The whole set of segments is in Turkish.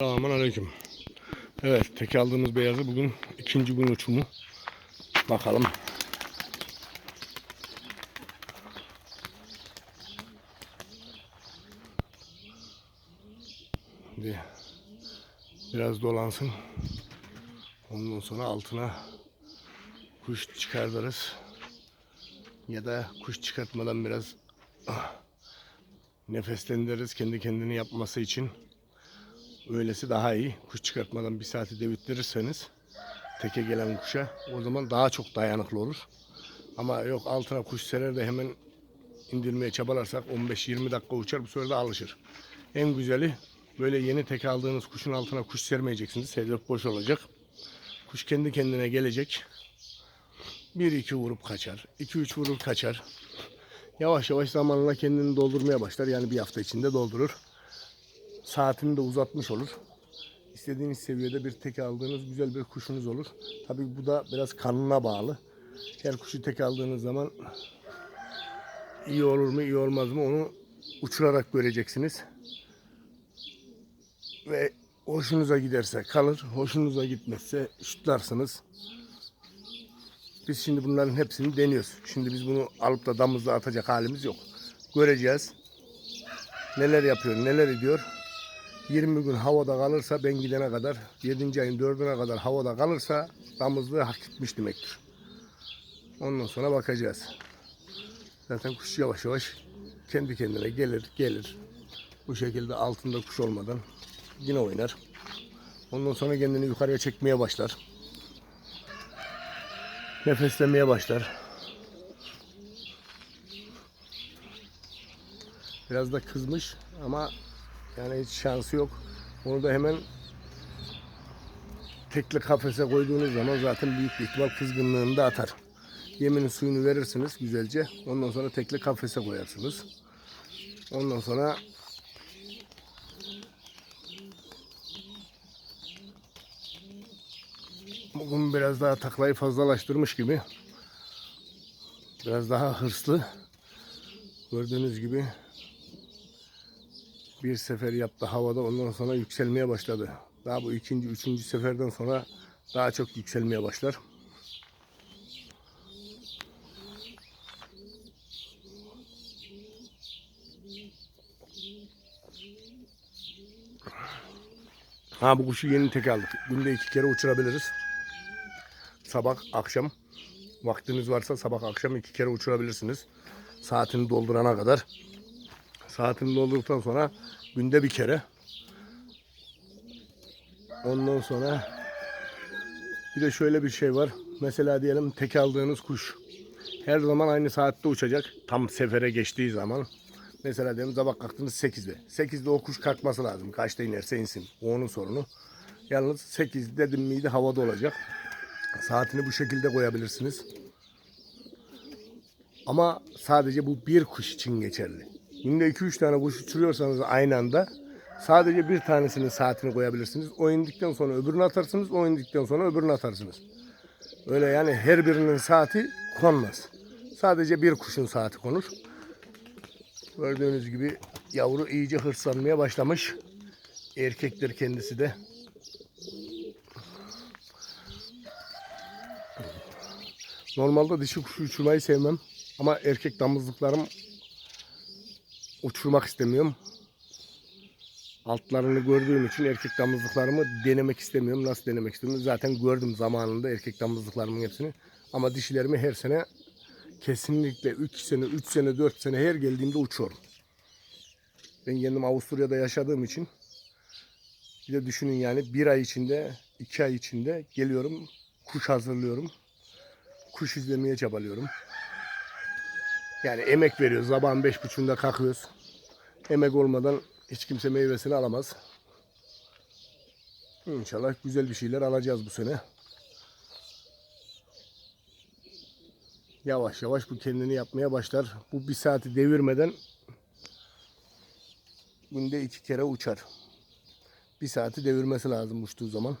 Selamun Aleyküm. Evet, tek aldığımız beyazı bugün ikinci gün uçumu. Bakalım. Şimdi biraz dolansın. Ondan sonra altına kuş çıkartırız. Ya da kuş çıkartmadan biraz ah, nefeslendiririz kendi kendini yapması için. Öylesi daha iyi. Kuş çıkartmadan bir saati devittirirseniz teke gelen kuşa o zaman daha çok dayanıklı olur. Ama yok altına kuş serer de hemen indirmeye çabalarsak 15-20 dakika uçar bu de alışır. En güzeli böyle yeni teke aldığınız kuşun altına kuş sermeyeceksiniz. Hedef boş olacak. Kuş kendi kendine gelecek. 1-2 vurup kaçar. 2-3 vurup kaçar. Yavaş yavaş zamanla kendini doldurmaya başlar. Yani bir hafta içinde doldurur saatini de uzatmış olur. İstediğiniz seviyede bir tek aldığınız güzel bir kuşunuz olur. Tabii bu da biraz kanına bağlı. Her kuşu tek aldığınız zaman iyi olur mu iyi olmaz mı onu uçurarak göreceksiniz. Ve hoşunuza giderse kalır, hoşunuza gitmezse şutlarsınız. Biz şimdi bunların hepsini deniyoruz. Şimdi biz bunu alıp da damızda atacak halimiz yok. Göreceğiz. Neler yapıyor, neler ediyor. 20 gün havada kalırsa ben gidene kadar 7. ayın 4'üne kadar havada kalırsa damızlığı hak etmiş demektir. Ondan sonra bakacağız. Zaten kuş yavaş yavaş kendi kendine gelir gelir. Bu şekilde altında kuş olmadan yine oynar. Ondan sonra kendini yukarıya çekmeye başlar. Nefeslemeye başlar. Biraz da kızmış ama yani hiç şansı yok. Onu da hemen tekli kafese koyduğunuz zaman zaten büyük bir ihtimal kızgınlığını da atar. Yeminin suyunu verirsiniz güzelce. Ondan sonra tekli kafese koyarsınız. Ondan sonra bugün biraz daha taklayı fazlalaştırmış gibi. Biraz daha hırslı. Gördüğünüz gibi bir sefer yaptı havada ondan sonra yükselmeye başladı. Daha bu ikinci, üçüncü seferden sonra daha çok yükselmeye başlar. Ha bu kuşu yeni tek aldık. Günde iki kere uçurabiliriz. Sabah, akşam. Vaktiniz varsa sabah, akşam iki kere uçurabilirsiniz. Saatini doldurana kadar. Saatini doldurduktan sonra günde bir kere. Ondan sonra bir de şöyle bir şey var. Mesela diyelim tek aldığınız kuş her zaman aynı saatte uçacak. Tam sefere geçtiği zaman. Mesela diyelim sabah kalktınız 8'de. 8'de o kuş kalkması lazım. Kaçta inerse insin. O onun sorunu. Yalnız 8 dedim miydi havada olacak. Saatini bu şekilde koyabilirsiniz. Ama sadece bu bir kuş için geçerli. Günde 2-3 tane kuş uçuruyorsanız aynı anda sadece bir tanesinin saatini koyabilirsiniz. O indikten sonra öbürünü atarsınız. O indikten sonra öbürünü atarsınız. Öyle yani her birinin saati konmaz. Sadece bir kuşun saati konur. Gördüğünüz gibi yavru iyice hırslanmaya başlamış. Erkektir kendisi de. Normalde dişi kuşu uçurmayı sevmem. Ama erkek damızlıklarım uçurmak istemiyorum. Altlarını gördüğüm için erkek damızlıklarımı denemek istemiyorum. Nasıl denemek istemiyorum? Zaten gördüm zamanında erkek damızlıklarımın hepsini. Ama dişilerimi her sene kesinlikle 3 sene, 3 sene, 4 sene her geldiğimde uçuyorum. Ben kendim Avusturya'da yaşadığım için bir de düşünün yani bir ay içinde, iki ay içinde geliyorum, kuş hazırlıyorum. Kuş izlemeye çabalıyorum. Yani emek veriyoruz. Sabahın beş buçuğunda kalkıyoruz. Emek olmadan hiç kimse meyvesini alamaz. İnşallah güzel bir şeyler alacağız bu sene. Yavaş yavaş bu kendini yapmaya başlar. Bu bir saati devirmeden günde iki kere uçar. Bir saati devirmesi lazım uçtuğu zaman.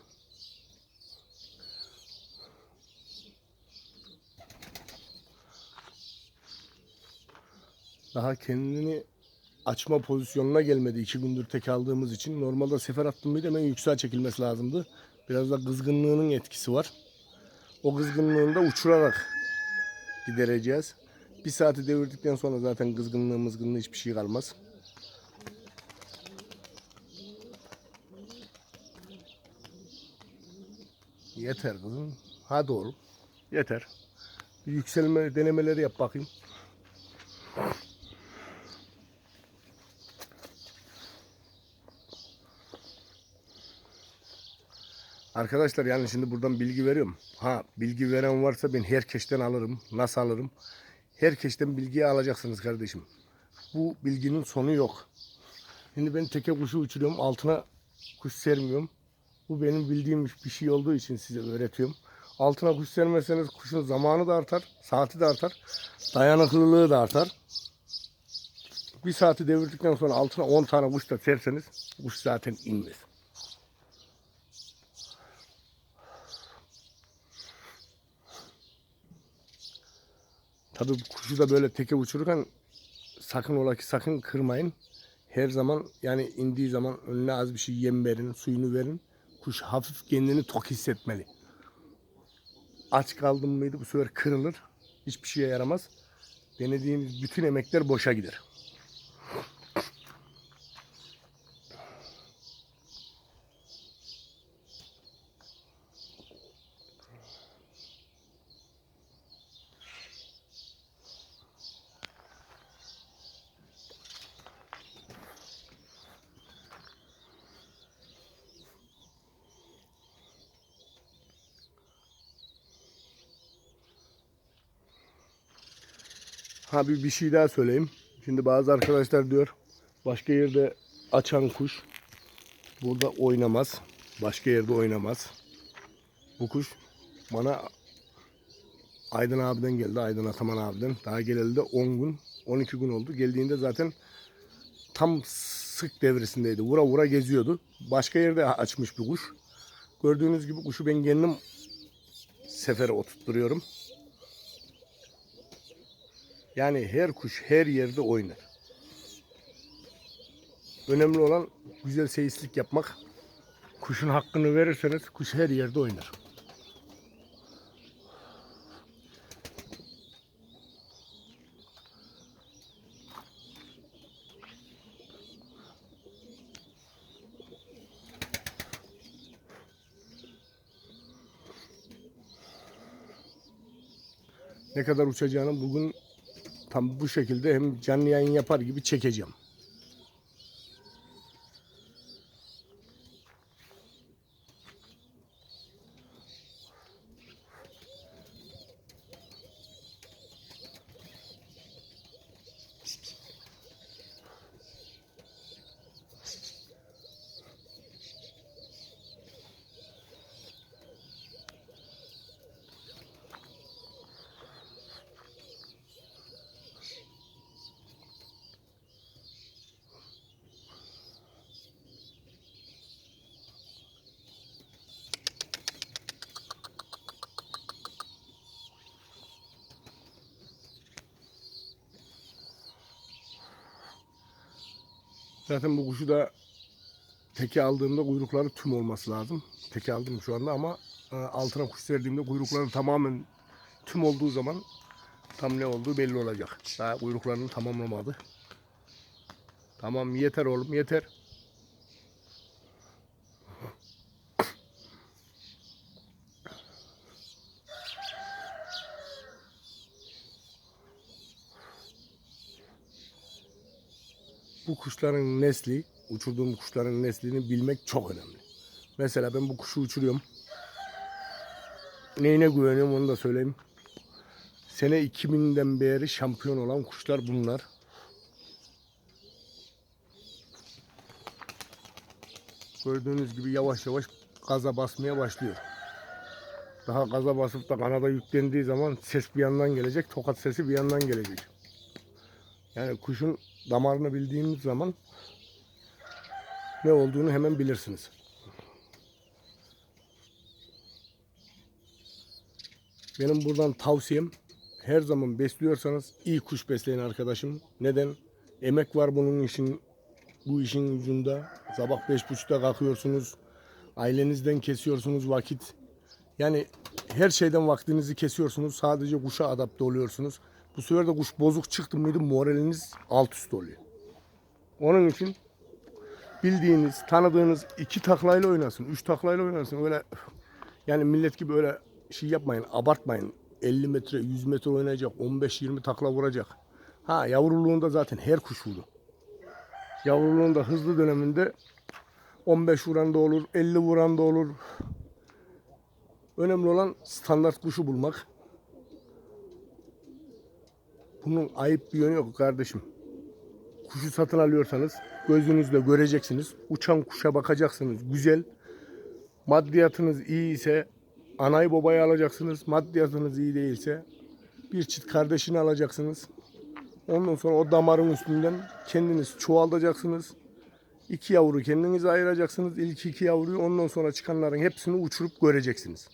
Daha kendini açma pozisyonuna gelmedi. iki gündür tek aldığımız için. Normalde sefer attım mıydı hemen yükseğe çekilmesi lazımdı. Biraz da kızgınlığının etkisi var. O kızgınlığını da uçurarak gidereceğiz. Bir saati devirdikten sonra zaten kızgınlığı mızgınlığı hiçbir şey kalmaz. Yeter kızım. Ha doğru. Yeter. Bir yükselme denemeleri yap bakayım. Arkadaşlar yani şimdi buradan bilgi veriyorum. Ha bilgi veren varsa ben herkesten alırım. Nasıl alırım? Herkesten bilgiyi alacaksınız kardeşim. Bu bilginin sonu yok. Şimdi ben teke kuşu uçuruyorum. Altına kuş sermiyorum. Bu benim bildiğim bir şey olduğu için size öğretiyorum. Altına kuş sermezseniz kuşun zamanı da artar, saati de artar, dayanıklılığı da artar. Bir saati devirdikten sonra altına 10 tane kuş da serseniz kuş zaten inmez. Tabii bu kuşu da böyle teke uçururken sakın ola ki sakın kırmayın. Her zaman yani indiği zaman önüne az bir şey yem verin, suyunu verin. Kuş hafif kendini tok hissetmeli. Aç kaldım mıydı bu sefer kırılır. Hiçbir şeye yaramaz. Denediğiniz bütün emekler boşa gider. Ha bir, bir şey daha söyleyeyim. Şimdi bazı arkadaşlar diyor başka yerde açan kuş burada oynamaz. Başka yerde oynamaz. Bu kuş bana Aydın abiden geldi. Aydın Ataman abiden. Daha geleli de 10 gün, 12 gün oldu. Geldiğinde zaten tam sık devresindeydi. Vura vura geziyordu. Başka yerde açmış bir kuş. Gördüğünüz gibi kuşu ben kendim sefere oturtturuyorum. Yani her kuş her yerde oynar. Önemli olan güzel seyislik yapmak. Kuşun hakkını verirseniz kuş her yerde oynar. Ne kadar uçacağını bugün tam bu şekilde hem canlı yayın yapar gibi çekeceğim. Zaten bu kuşu da teke aldığımda kuyrukları tüm olması lazım. Teke aldım şu anda ama e, altına kuş verdiğimde kuyrukları tamamen tüm olduğu zaman tam ne olduğu belli olacak. Daha kuyruklarını tamamlamadı. Tamam yeter oğlum yeter. bu kuşların nesli, uçurduğum kuşların neslini bilmek çok önemli. Mesela ben bu kuşu uçuruyorum. Neyine güveniyorum onu da söyleyeyim. Sene 2000'den beri şampiyon olan kuşlar bunlar. Gördüğünüz gibi yavaş yavaş gaza basmaya başlıyor. Daha gaza basıp da kanada yüklendiği zaman ses bir yandan gelecek, tokat sesi bir yandan gelecek. Yani kuşun damarını bildiğiniz zaman ne olduğunu hemen bilirsiniz. Benim buradan tavsiyem her zaman besliyorsanız iyi kuş besleyin arkadaşım. Neden? Emek var bunun işin bu işin ucunda. Sabah beş buçukta kalkıyorsunuz. Ailenizden kesiyorsunuz vakit. Yani her şeyden vaktinizi kesiyorsunuz. Sadece kuşa adapte oluyorsunuz. Bu sefer de kuş bozuk çıktı mıydı moraliniz alt üst oluyor. Onun için bildiğiniz, tanıdığınız iki taklayla oynasın, üç taklayla oynasın. Öyle yani millet gibi öyle şey yapmayın, abartmayın. 50 metre, 100 metre oynayacak, 15-20 takla vuracak. Ha yavruluğunda zaten her kuş vurdu. Yavruluğunda hızlı döneminde 15 vuran da olur, 50 vuran da olur. Önemli olan standart kuşu bulmak. Bunun ayıp bir yönü yok kardeşim. Kuşu satın alıyorsanız gözünüzle göreceksiniz. Uçan kuşa bakacaksınız. Güzel. Maddiyatınız iyi ise anayı babayı alacaksınız. Maddiyatınız iyi değilse bir çift kardeşini alacaksınız. Ondan sonra o damarın üstünden kendiniz çoğaltacaksınız. İki yavru kendinize ayıracaksınız. İlk iki yavruyu ondan sonra çıkanların hepsini uçurup göreceksiniz.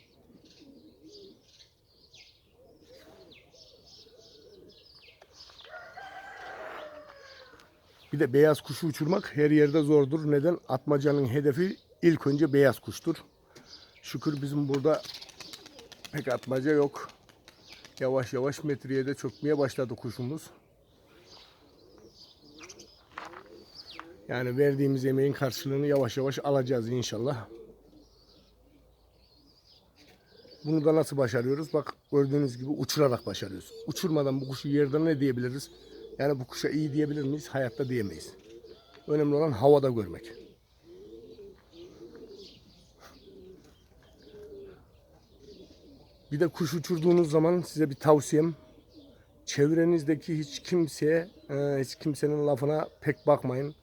Bir de beyaz kuşu uçurmak her yerde zordur. Neden? Atmacanın hedefi ilk önce beyaz kuştur. Şükür bizim burada pek atmaca yok. Yavaş yavaş metreye de çökmeye başladı kuşumuz. Yani verdiğimiz emeğin karşılığını yavaş yavaş alacağız inşallah. Bunu da nasıl başarıyoruz? Bak gördüğünüz gibi uçurarak başarıyoruz. Uçurmadan bu kuşu yerden ne diyebiliriz? Yani bu kuşa iyi diyebilir miyiz? Hayatta diyemeyiz. Önemli olan havada görmek. Bir de kuş uçurduğunuz zaman size bir tavsiyem. Çevrenizdeki hiç kimseye, e, hiç kimsenin lafına pek bakmayın.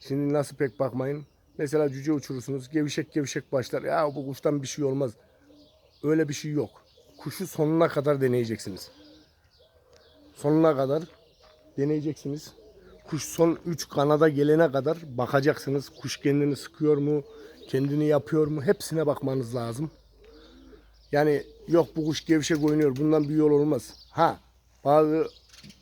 Şimdi nasıl pek bakmayın? Mesela cüce uçurursunuz. Gevşek gevşek başlar. Ya bu kuştan bir şey olmaz. Öyle bir şey yok. Kuşu sonuna kadar deneyeceksiniz. Sonuna kadar deneyeceksiniz. Kuş son 3 kanada gelene kadar bakacaksınız. Kuş kendini sıkıyor mu? Kendini yapıyor mu? Hepsine bakmanız lazım. Yani yok bu kuş gevşek oynuyor. Bundan bir yol olmaz. Ha bazı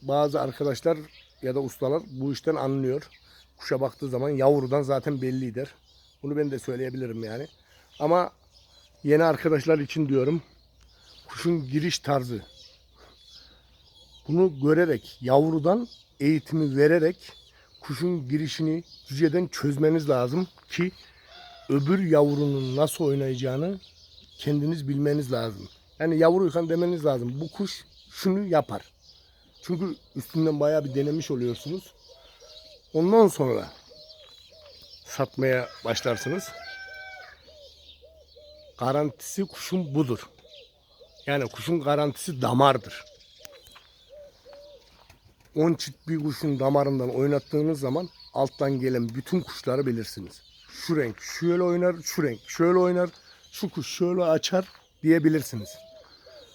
bazı arkadaşlar ya da ustalar bu işten anlıyor. Kuşa baktığı zaman yavrudan zaten bellidir. Bunu ben de söyleyebilirim yani. Ama yeni arkadaşlar için diyorum. Kuşun giriş tarzı. Bunu görerek, yavrudan eğitimi vererek kuşun girişini cüceden çözmeniz lazım ki öbür yavrunun nasıl oynayacağını kendiniz bilmeniz lazım. Yani yavruyken demeniz lazım. Bu kuş şunu yapar. Çünkü üstünden bayağı bir denemiş oluyorsunuz. Ondan sonra satmaya başlarsınız. Garantisi kuşun budur. Yani kuşun garantisi damardır. 10 çift bir kuşun damarından oynattığınız zaman alttan gelen bütün kuşları bilirsiniz. Şu renk şöyle oynar, şu renk şöyle oynar, şu kuş şöyle açar diyebilirsiniz.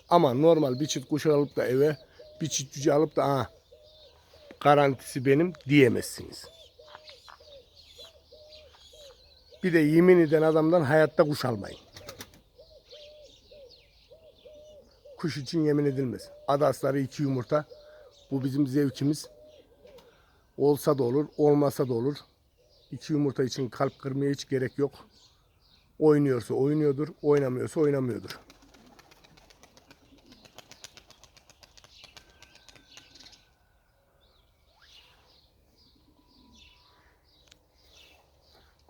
Ama normal bir çift kuş alıp da eve bir çift cüce alıp da Aa, garantisi benim diyemezsiniz. Bir de yemin eden adamdan hayatta kuş almayın. Kuş için yemin edilmez. Adasları iki yumurta. Bu bizim zevkimiz. Olsa da olur, olmasa da olur. İki yumurta için kalp kırmaya hiç gerek yok. Oynuyorsa oynuyordur, oynamıyorsa oynamıyordur.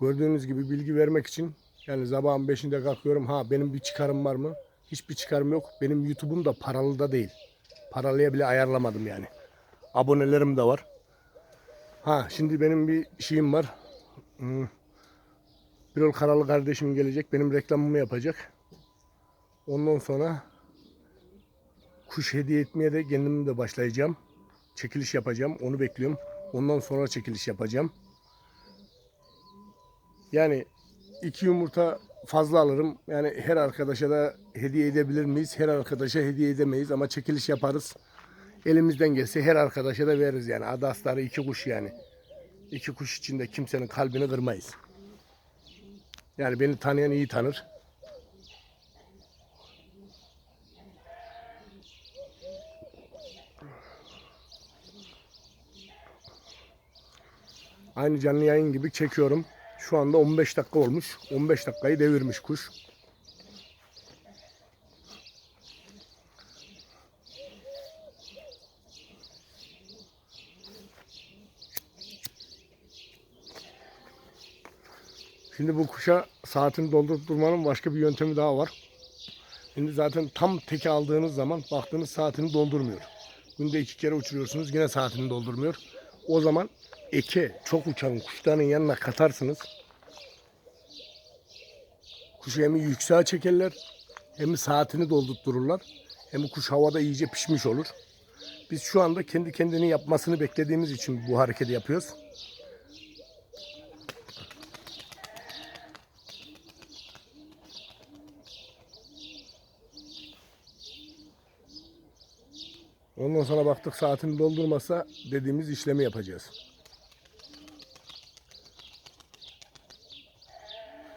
Gördüğünüz gibi bilgi vermek için yani sabahın 5'inde kalkıyorum. Ha benim bir çıkarım var mı? Hiçbir çıkarım yok. Benim YouTube'um da paralı da değil. Paralıya bile ayarlamadım yani. Abonelerim de var. Ha şimdi benim bir şeyim var. Hmm. Birol Karalı kardeşim gelecek. Benim reklamımı yapacak. Ondan sonra kuş hediye etmeye de kendim de başlayacağım. Çekiliş yapacağım. Onu bekliyorum. Ondan sonra çekiliş yapacağım. Yani iki yumurta fazla alırım. Yani her arkadaşa da hediye edebilir miyiz? Her arkadaşa hediye edemeyiz ama çekiliş yaparız. Elimizden gelse her arkadaşa da veririz yani. Adasları iki kuş yani. İki kuş içinde kimsenin kalbini kırmayız. Yani beni tanıyan iyi tanır. Aynı canlı yayın gibi çekiyorum. Şu anda 15 dakika olmuş. 15 dakikayı devirmiş kuş. Şimdi bu kuşa saatini doldurtmanın başka bir yöntemi daha var. Şimdi zaten tam teki aldığınız zaman baktığınız saatini doldurmuyor. Günde iki kere uçuruyorsunuz yine saatini doldurmuyor. O zaman eke çok uçan kuşların yanına katarsınız. Kuşu hem yükseğe çekerler hem saatini doldurtururlar. Hem kuş havada iyice pişmiş olur. Biz şu anda kendi kendini yapmasını beklediğimiz için bu hareketi yapıyoruz. Ondan sonra baktık saatini doldurmasa dediğimiz işlemi yapacağız.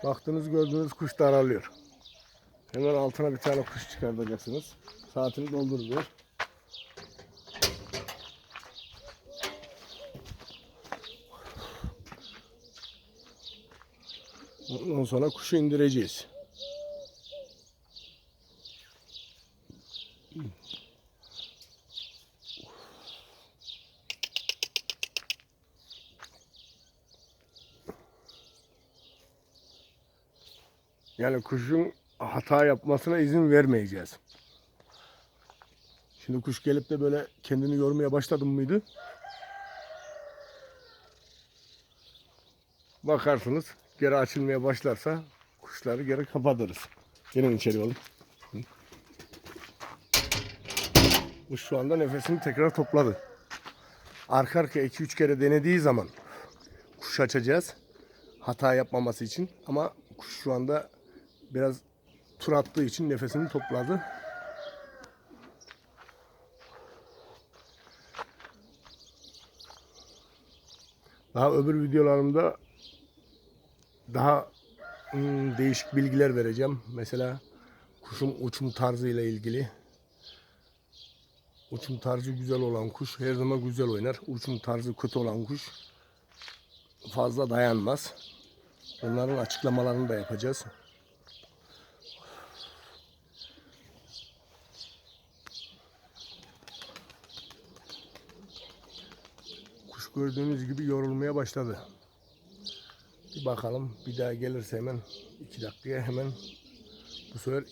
Baktınız gördüğünüz kuş daralıyor. Hemen altına bir tane kuş çıkartacaksınız. Saatini dolduruyor. Ondan sonra kuşu indireceğiz. Yani kuşun hata yapmasına izin vermeyeceğiz. Şimdi kuş gelip de böyle kendini yormaya başladı mıydı? Bakarsınız geri açılmaya başlarsa kuşları geri kapatırız. Gelin içeri oğlum. Kuş şu anda nefesini tekrar topladı. Arka arkaya 2-3 kere denediği zaman kuş açacağız. Hata yapmaması için ama kuş şu anda biraz tur attığı için nefesini topladı. Daha öbür videolarımda daha ım, değişik bilgiler vereceğim. Mesela kuşun uçum tarzı ile ilgili. Uçum tarzı güzel olan kuş her zaman güzel oynar. Uçum tarzı kötü olan kuş fazla dayanmaz. Onların açıklamalarını da yapacağız. Gördüğünüz gibi yorulmaya başladı. Bir bakalım bir daha gelirse hemen iki dakikaya hemen bu sefer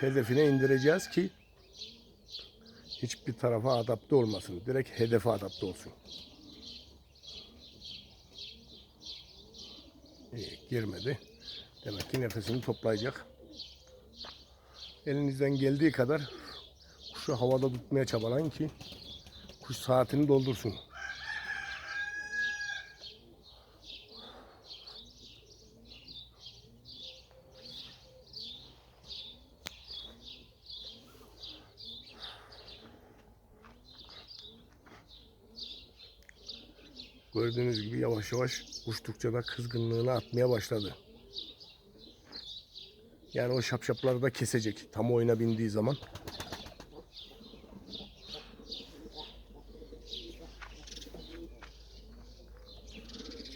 hedefine indireceğiz ki hiçbir tarafa adapte olmasın. Direkt hedefe adapte olsun. İyi, girmedi. Demek ki nefesini toplayacak. Elinizden geldiği kadar kuşu havada tutmaya çabalayın ki kuş saatini doldursun. Gördüğünüz gibi yavaş yavaş uçtukça da kızgınlığını atmaya başladı. Yani o şapşapları da kesecek tam oyuna bindiği zaman.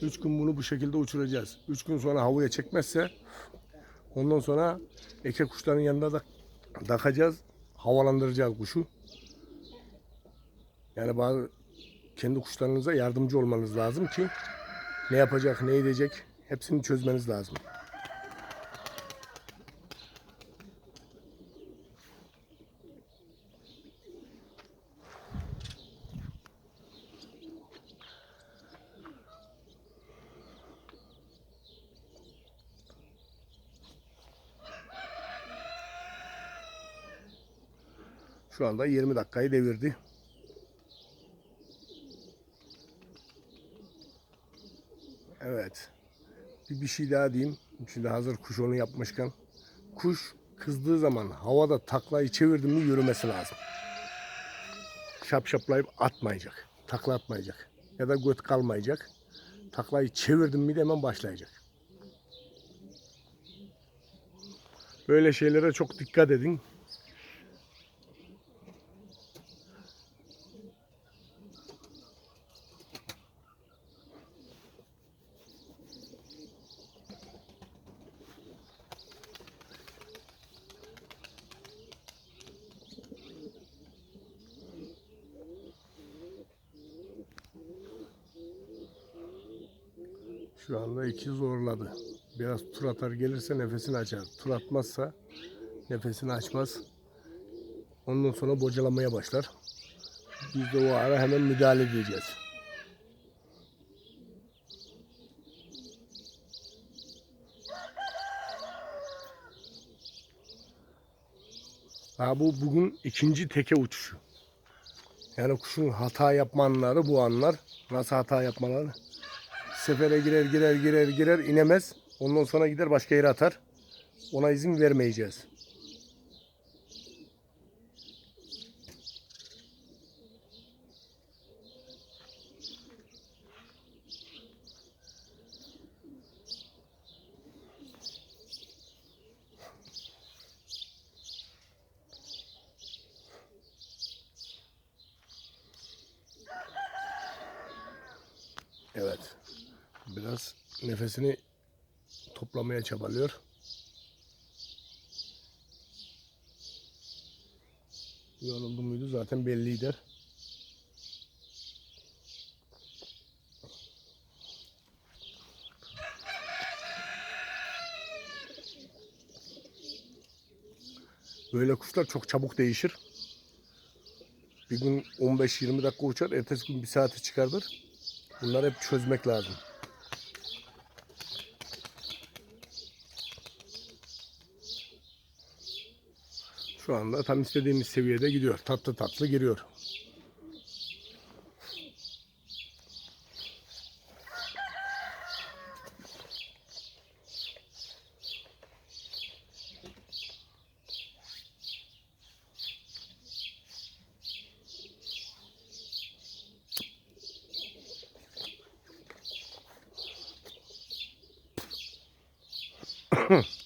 Üç gün bunu bu şekilde uçuracağız. Üç gün sonra havaya çekmezse ondan sonra eke kuşların yanında da takacağız. Havalandıracağız kuşu. Yani bazı kendi kuşlarınıza yardımcı olmanız lazım ki ne yapacak, ne edecek hepsini çözmeniz lazım. Şu anda 20 dakikayı devirdi. Evet. Bir, şey daha diyeyim. Şimdi hazır kuş onu yapmışken. Kuş kızdığı zaman havada taklayı çevirdi mi yürümesi lazım. Şapşaplayıp atmayacak. Takla atmayacak. Ya da göt kalmayacak. Taklayı çevirdim mi de hemen başlayacak. Böyle şeylere çok dikkat edin. Şu anda iki zorladı. Biraz tur atar gelirse nefesini açar. Tur atmazsa nefesini açmaz. Ondan sonra bocalamaya başlar. Biz de o ara hemen müdahale edeceğiz. Ha bu bugün ikinci teke uçuşu. Yani kuşun hata yapma anları bu anlar. Nasıl hata yapmaları? Sefere girer girer girer girer inemez. Ondan sonra gider başka yere atar. Ona izin vermeyeceğiz. Evet. Biraz nefesini toplamaya çabalıyor. Yoruldu muydu zaten belliydi. Böyle kuşlar çok çabuk değişir. Bir gün 15-20 dakika uçar, ertesi gün bir saate çıkardır. Bunları hep çözmek lazım. Şu anda tam istediğimiz seviyede gidiyor. Tatlı tatlı giriyor. Hmm.